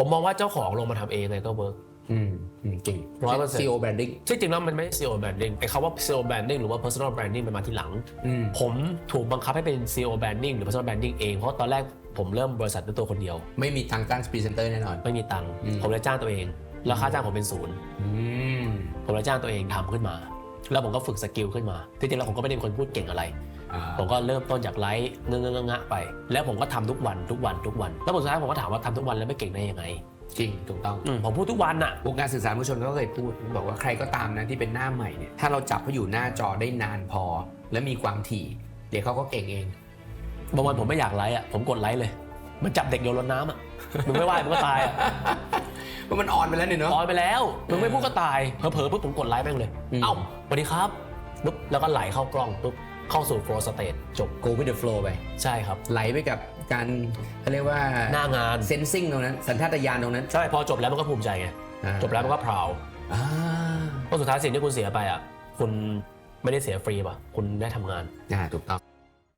ผมมองว่าเจ้าของลงมาทำเองเลยก็เวิร์ก อืมอืมจริง 100% CEO branding ที่จริงแล้วมันไม่ใช่ SEO branding ไอ้คำว่า SEO branding หรือว่า personal branding มันมาที่หลัง อืมผมถูกบังคับให้เป็น SEO branding หรือ personal branding เอง เพราะตอนแรกผมเริ่มบริษัทด้วยตัวคนเดียว ไม่มีทางจ้างพรีเซนเตอร์แน่นอน ไม่มีตังค์อืม ผมเลยจ้างตัวเอง แล้วค่าจ้างผมเป็นศูนย์ อืม ผมเลยจ้างตัวเองทำขึ้นมา แล้วผมก็ฝึกสกิลขึ้นมาที่จริงแล้วผมก็ไม่ได้เป็นคนพูดเก่งอะไรอ่า ผมก็เริ่มต้นจากไลฟ์เงงงะๆไป แล้วผมก็ทำทุกวันทุกวันทุกวัน แล้วผลสุดท้ายผมก็ถามว่าทำทุกวันแล้วไม่เก่งได้ยังไงจริงถูกต้องอืมผมพูดทุกวันอะวงการสื่อสารมวลชนก็เคยพูดบอกว่าใครก็ตามนะที่เป็นหน้าใหม่เนี่ยถ้าเราจับเขาอยู่หน้าจอได้นานพอ และมีความถี่ เดี๋ยวเขาก็เก่งเองบางวันผมไม่อยากไลฟ์อะผมกดไลฟ์เลย มันจับเด็กโยนรดน้ำอะมึงไม่ไหวมึงก็ตายอะเพราะมันอ่อนไปแล้วเนี่ยเนาะออนไปแล้วมึงไม่พูดก็ตายเผลอๆปุ๊บผมกดไลฟ์แม่งเลยอืมเอ้าสวัสดีครับปุ๊บแล้วก็ไหลเข้ากล้องปุ๊บ เข้าสู่ flow state จบ go with the flow ไป ใช่ครับ ไหลไปกับการเขาเรียกว่าหน้างาน เซนซิงตรงนั้น สัญชาตญาณตรงนั้น ใช่พอจบแล้วมันก็ภูมิใจไง อ่า จบแล้วมันก็พราวอ่าเพราะสุดท้ายสิ่งที่คุณเสียไปอะคุณไม่ได้เสียฟรีป่ะ คุณได้ทำงาน อ่าถูกต้อง